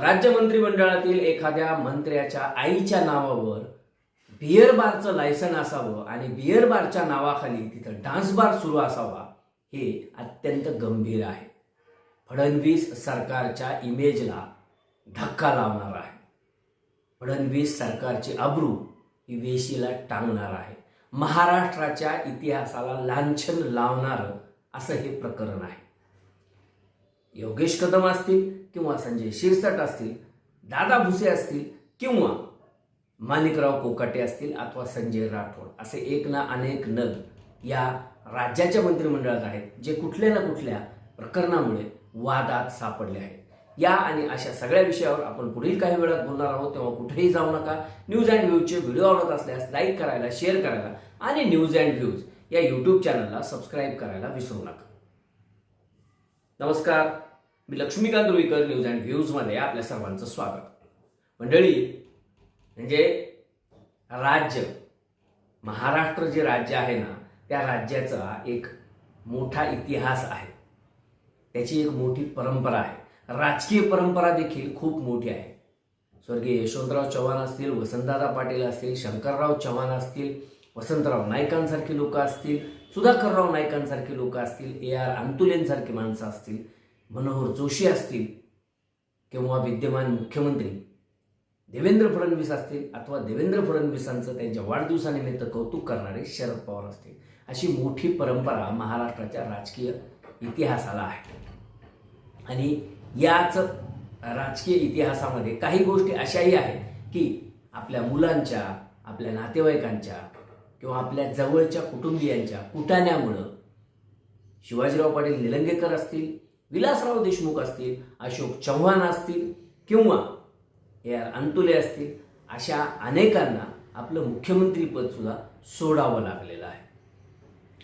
राज्य मंत्रिमंडळातील एखाद्या मंत्र्याच्या आईच्या नावावर बिअर बारचं लायसन असावं आणि बिअर बारच्या नावाखाली तिथं डान्स बार सुरू असावा हे अत्यंत गंभीर आहे. फडणवीस सरकारच्या इमेजला धक्का लावणार आहे. फडणवीस सरकारची अब्रू ही वेशीला टांगणार आहे. महाराष्ट्राच्या इतिहासाला लांछन लावणारं असं हे प्रकरण आहे. योगेश कदम असतील किंवा संजय शिरसट असतील दादा भुसे असतील किंवा माणिकराव कोकाटे असतील अथवा संजय राठोड असे एक ना अनेक नग या राज्याच्या मंत्रिमंडळात आहेत जे कुठल्या ना कुठल्या प्रकरणामुळे वादात सापडले आहेत. या आणि अशा सगळ्या विषयावर आपण पुढील काही वेळात बोलणार आहोत तेव्हा कुठेही जाऊ नका. न्यूज अँड व्ह्यूजचे व्हिडिओ आवडत असल्यास लाईक करायला शेअर करायला आणि न्यूज अँड व्ह्यूज या यूट्यूब चॅनलला सबस्क्राईब करायला विसरू नका. नमस्कार. मी लक्ष्मीकांत रुईकर न्यूज अँड व्ह्यूजमध्ये आपल्या सर्वांचं स्वागत. मंडळी म्हणजे राज्य महाराष्ट्र जे राज्य आहे ना त्या राज्याचा एक मोठा इतिहास आहे. त्याची एक मोठी परंपरा आहे. राजकीय परंपरा देखील खूप मोठी आहे. स्वर्गीय यशवंतराव चव्हाण असतील वसंतदादा पाटील असतील शंकरराव चव्हाण असतील वसंतराव नाईकांसारखी लोक असतील सुधाकरराव नाईकांसारखी लोक असतील ए आर अंतुलेंसारखी माणसं असतील मनोहर जोशी असतील किंवा विद्यमान मुख्यमंत्री देवेंद्र फडणवीस असतील अथवा देवेंद्र फडणवीसांचं त्यांच्या वाढदिवसानिमित्त कौतुक करणारे शरद पवार असतील. अशी मोठी परंपरा महाराष्ट्राच्या राजकीय इतिहासाला आहे. आणि याच राजकीय इतिहासामध्ये काही गोष्टी अशाही आहेत की आपल्या मुलांच्या आपल्या नातेवाईकांच्या किंवा आपल्या जवळच्या कुटुंबियांच्या कुटाण्यामुळं शिवाजीराव पाटील निलंगेकर असतील विलासराव देशमुख असतील अशोक चव्हाण असतील किंवा ए आर अंतुले असतील अशा अनेकांना आपलं मुख्यमंत्रीपद सुद्धा सोडावं लागलेलं आहे.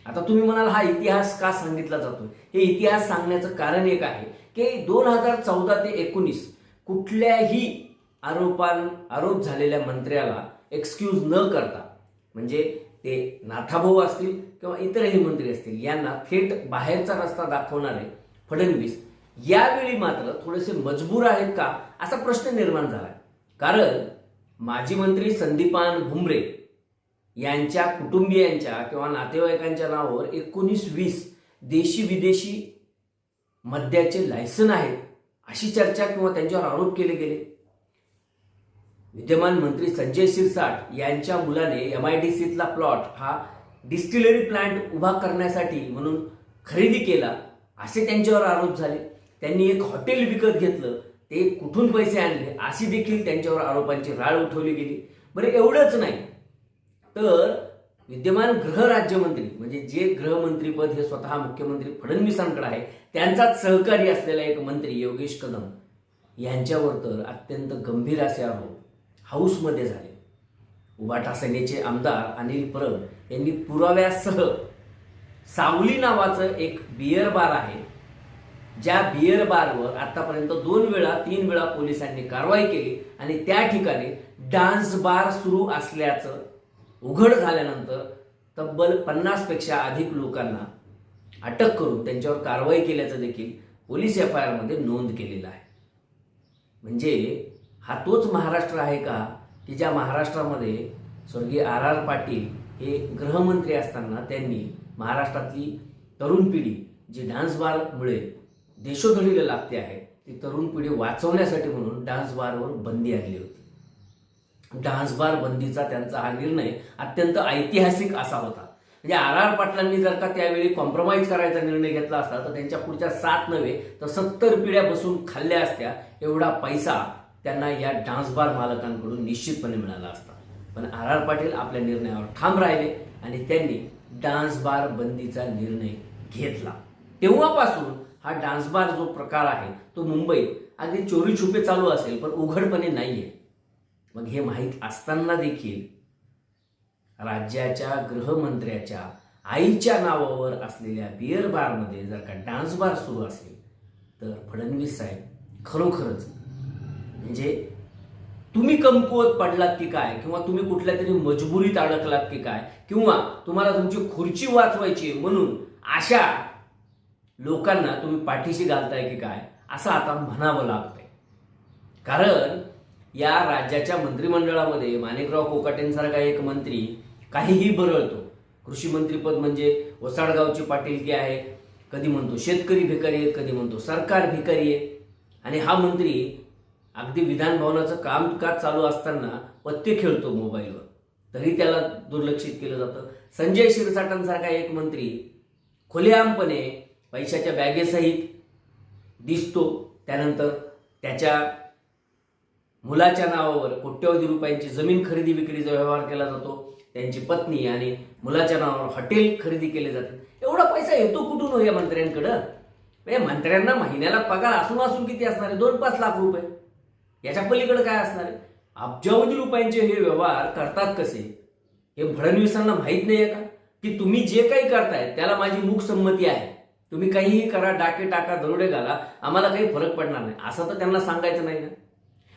आता तुम्ही म्हणाल हा इतिहास का सांगितला जातो हे इतिहास सांगण्याचं कारण एक आहे की दोन हजार चौदा ते एकोणीस कुठल्याही आरोपां आरोप झालेल्या मंत्र्याला एक्सक्यूज न करता म्हणजे ते नाथाभाऊ असतील किंवा इतरही मंत्री असतील यांना थेट बाहेरचा रस्ता दाखवणारे फडणवीस यावेळी मात्र थोडेसे मजबूर आहेत का? असा प्रश्न निर्माण झाला कारण माजी मंत्री संदीपान भुमरे यांच्या कुटुंबियांच्या किंवा नातेवाईकांच्या नावावर एकोणीस वीस देशी विदेशी मद्याचे लायसन आहेत अशी चर्चा किंवा त्यांच्यावर आरोप केले गेले. विद्यमान मंत्री संजय शिरसाट यांच्या मुलाने एम आय डी सीतला प्लॉट हा डिस्टिलरी प्लांट उभा करण्यासाठी म्हणून खरेदी केला. असे त्यांच्यावर आरोप झाले. त्यांनी एक हॉटेल विकत घेतलं. ते कुठून पैसे आणले? अशी देखील त्यांच्यावर आरोपांची राळ उठवली गेली. बरं एवढंच नाही. तर विद्यमान गृहराज्यमंत्री म्हणजे जे गृहमंत्रीपद हे स्वतः मुख्यमंत्री फडणवीसांकडे आहे त्यांचाच सहकारी असलेला एक मंत्री योगेश कदम यांच्यावर तर अत्यंत गंभीर असे आरोप हाऊसमध्ये झाले. उबाटा सेनेचे आमदार अनिल परब यांनी पुराव्यासह सावली नावाचं एक बियर बार आहे. ज्या बियर बारवर आतापर्यंत दोन वेळा तीन वेळा पोलिसांनी कारवाई केली आणि त्या ठिकाणी डान्स बार सुरू असल्याचं उघड झाल्यानंतर तब्बल पन्नासपेक्षा अधिक लोकांना अटक करून त्यांच्यावर कारवाई केल्याचं देखील पोलीस एफ आय आरमध्ये नोंद केलेलं आहे. म्हणजे हा तोच महाराष्ट्र आहे का? की ज्या महाराष्ट्रामध्ये स्वर्गीय आर आर पाटील हे गृहमंत्री असताना त्यांनी महाराष्ट्रातली तरुण पिढी जी डान्स बारमुळे देशोधडीला लागते आहे ती तरुण पिढी वाचवण्यासाठी म्हणून डान्स बारवर बंदी आणली होती. डान्स बार बंदीचा त्यांचा हा निर्णय अत्यंत ऐतिहासिक असा होता. म्हणजे आर आर पाटलांनी जर का त्यावेळी कॉम्प्रोमाइज करायचा निर्णय घेतला असता तर त्यांच्या पुढच्या सात नव्हे तर सत्तर पिढ्या बसून खाल्ल्या असत्या एवढा पैसा त्यांना या डान्स बार मालकांकडून निश्चितपणे मिळाला असता. पण आर आर पाटील आपल्या निर्णयावर ठाम राहिले आणि त्यांनी डान्स बार बंदीचा निर्णय घेतला. तेव्हापासून हा डान्स बार जो प्रकार आहे तो मुंबईत अगदी चोरी छुपे चालू असेल पण उघडपणे नाही आहे मग हे माहीत असताना देखील राज्याच्या गृहमंत्र्याच्या आईच्या नावावर असलेल्या बिअर बारमध्ये जर का डान्स बार सुरू असेल तर फडणवीस साहेब खरोखरच म्हणजे तुम्ही कमकुवत पडलात की काय? किंवा तुम्ही कुठल्या तरी मजबुरीत अडकलात की काय? किंवा तुम्हाला तुमची खुर्ची वाचवायची म्हणून अशा लोकांना तुम्ही पाठीशी घालताय की काय? असं आता म्हणावं लागतंय. कारण या राज्याच्या मंत्रिमंडळामध्ये माणिकराव कोकाटेंसारखा एक मंत्री काहीही बरळतो. कृषी मंत्रीपद म्हणजे वसाडगावची पाटीलकी आहे कधी म्हणतो शेतकरी भिकारी आहे कधी म्हणतो सरकार भिकारी आहे. आणि हा मंत्री अगदी विधान भवनाचं कामकाज चालू असताना पत्ते खेळतो मोबाईलवर. तरी त्याला दुर्लक्षित केलं जातं. संजय शिरसाटांसारखा एक मंत्री खुलेआमपणे पैशाच्या बॅगेसहित दिसतो. त्यानंतर त्याच्या मुलाच्या नावावर कोट्यवधी रुपयांची जमीन खरेदी विक्रीचा व्यवहार केला जातो. त्यांची पत्नी आणि मुलाच्या नावावर हॉटेल खरेदी केले जाते. एवढा पैसा येतो कुठून हो या मंत्र्यांकडं? म्हणजे मंत्र्यांना महिन्याला पगार असून असून किती असणार आहे? दोन पाच लाख रुपये. याच्या पलीकडे काय असणार? आहे अब्जावधी रुपयांचे हे व्यवहार करतात कसे? हे फडणवीसांना माहीत नाही आहे का? की तुम्ही जे काही करताय त्याला माझी मूक संमती आहे. तुम्ही काहीही करा डाके टाका दरोडे घाला आम्हाला काही फरक पडणार नाही. असं तर त्यांना सांगायचं नाही ना.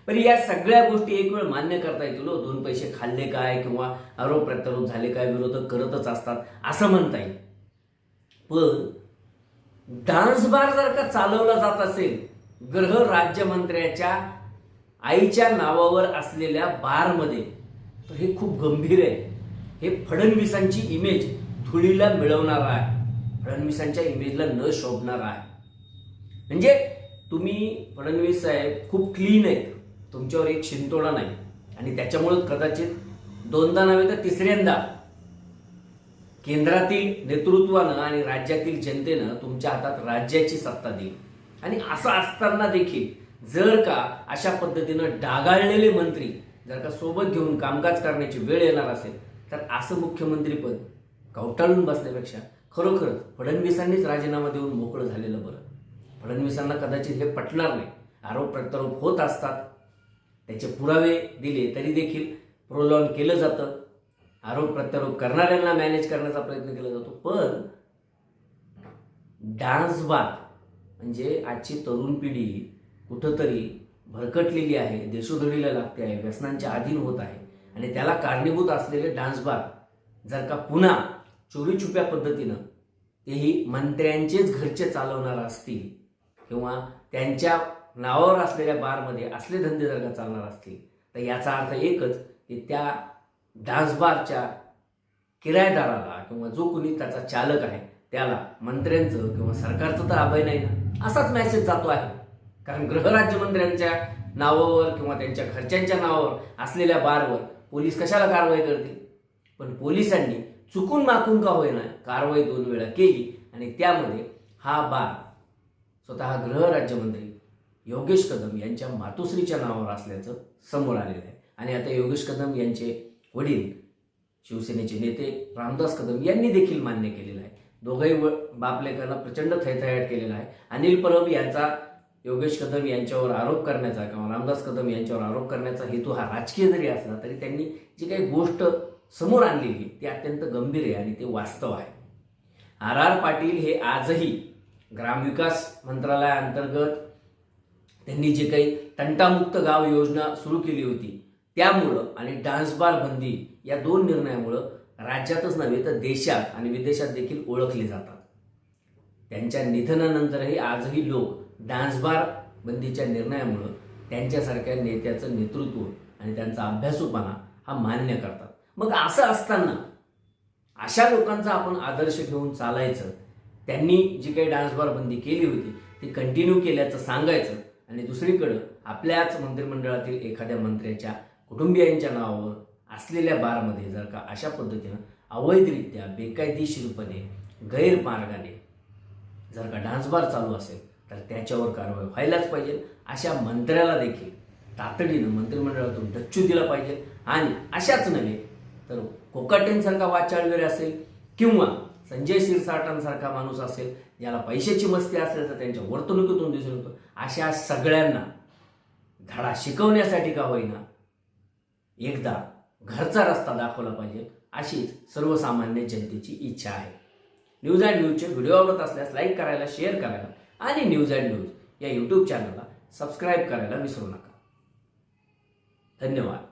पण या सगळ्या गोष्टी एक वेळ मान्य करता येतील हो. दोन पैसे खाल्ले काय किंवा आरोप प्रत्यारोप झाले काय विरोधक करतच असतात असं म्हणता येईल. पण डान्स बार जर का चालवला जात असेल गृह राज्यमंत्र्याच्या आईच्या नावावर असलेल्या बारमध्ये. तर हे खूप गंभीर आहे. हे फडणवीसांची इमेज धुळीला मिळवणार आहे. फडणवीसांच्या इमेजला न शोभणार आहे. म्हणजे तुम्ही फडणवीस साहेब खूप क्लीन आहेत. तुमच्यावर एक शिंतोडा नाही. आणि त्याच्यामुळं कदाचित दोनदा नव्हे तर तिसऱ्यांदा केंद्रातील नेतृत्वानं आणि राज्यातील जनतेनं तुमच्या हातात राज्याची सत्ता दिली. आणि असं असताना देखील जर का अशा पद्धतीनं डागाळलेले मंत्री जर का सोबत घेऊन कामकाज करण्याची वेळ येणार असेल तर असं मुख्यमंत्रीपद कवटाळून बसण्यापेक्षा खरोखरच फडणवीसांनीच राजीनामा देऊन मोकळं झालेलं बरं. फडणवीसांना कदाचित हे पटणार नाही. आरोप प्रत्यारोप होत असतात. त्याचे पुरावे दिले तरी देखील प्रोलॉन केलं जातं. आरोप प्रत्यारोप करणाऱ्यांना मॅनेज करण्याचा प्रयत्न केला जातो. पण डान्स बार म्हणजे आजची तरुण पिढी कुठंतरी भरकटलेली आहे देशोधडीला लागते आहे व्यसनांच्या अधीन होत आहे. आणि त्याला कारणीभूत असलेले डान्स बार जर का पुन्हा चोरी छुप्या पद्धतीनं तेही मंत्र्यांचेच घरचे चालवणार असतील किंवा त्यांच्या नावावर असलेल्या बारमध्ये असले धंदे जर का चालणार असतील तर याचा अर्थ एकच की त्या डान्स बारच्या किरायदाराला किंवा जो कोणी त्याचा चालक आहे त्याला मंत्र्यांचं किंवा सरकारचं तर अभय नाही ना असाच मेसेज जातो आहे. कारण गृहराज्यमंत्र्यांच्या नावावर किंवा त्यांच्या घरच्यांच्या नावावर असलेल्या बारवर पोलीस कशाला कारवाई करतील? पण पोलिसांनी चुकून माकून का होईना कारवाई दोन वेळा केली आणि त्यामध्ये हा बार स्वतः गृहराज्यमंत्री योगेश कदम यांच्या मातोश्रीच्या नावावर असल्याचं समोर आलेलं आहे. आणि आता योगेश कदम यांचे वडील शिवसेनेचे नेते रामदास कदम यांनी देखील मान्य केलेलं आहे. दोघंही व बापलेकरांना प्रचंड थैथयाट केलेला आहे. अनिल परब यांचा योगेश कदम यांच्यावर आरोप करण्याचा किंवा रामदास कदम यांच्यावर आरोप करण्याचा हेतू हा राजकीय जरी असला तरी त्यांनी जी काही गोष्ट समोर आणलेली ती अत्यंत गंभीर आहे आणि ते वास्तव आहे. आर आर पाटील हे आजही ग्रामविकास मंत्रालयाअंतर्गत त्यांनी जे काही तंटामुक्त गाव योजना सुरू केली होती त्यामुळं आणि डान्सबार बंदी या दोन निर्णयामुळं राज्यातच नव्हे तर देशात आणि विदेशात देखील ओळखले जातात. त्यांच्या निधनानंतरही आजही लोक डान्स बार बंदीच्या निर्णयामुळं त्यांच्यासारख्या नेत्याचं नेतृत्व आणि त्यांचा अभ्यासूपणा हा मान्य करतात. मग असं असताना अशा लोकांचा आपण आदर्श घेऊन चालायचं त्यांनी जी काही डान्सबार बंदी केली होती ती कंटिन्यू केल्याचं सांगायचं आणि दुसरीकडं आपल्याच मंत्रिमंडळातील एखाद्या मंत्र्याच्या कुटुंबियांच्या नावावर असलेल्या बारमध्ये जर का अशा पद्धतीनं अवैधरित्या बेकायदेशीरपणे गैरमार्गाने जर का डान्स बार चालू असेल त्याच्यावर कारवाई व्हायलाच पाहिजे. अशा मंत्र्याला देखील तातडीनं मंत्रिमंडळातून डच्चू दिला पाहिजे. आणि अशाच नव्हे तर कोकाटेंसारखा वाचाळवेर असेल किंवा संजय शिरसाटांसारखा माणूस असेल ज्याला पैशाची मस्ती असेल तर त्यांच्या वर्तणुकीतून दिसून येतो. अशा सगळ्यांना धडा शिकवण्यासाठी का होईना एकदा घरचा रस्ता दाखवला पाहिजे अशीच सर्वसामान्य जनतेची इच्छा आहे. न्यूज अँड न्यूजचे व्हिडिओ आवडत असल्यास लाईक करायला शेअर करायला आणि न्यूज अँड न्यूज या यूट्यूब चॅनलला सबस्क्राईब करायला विसरू नका. धन्यवाद.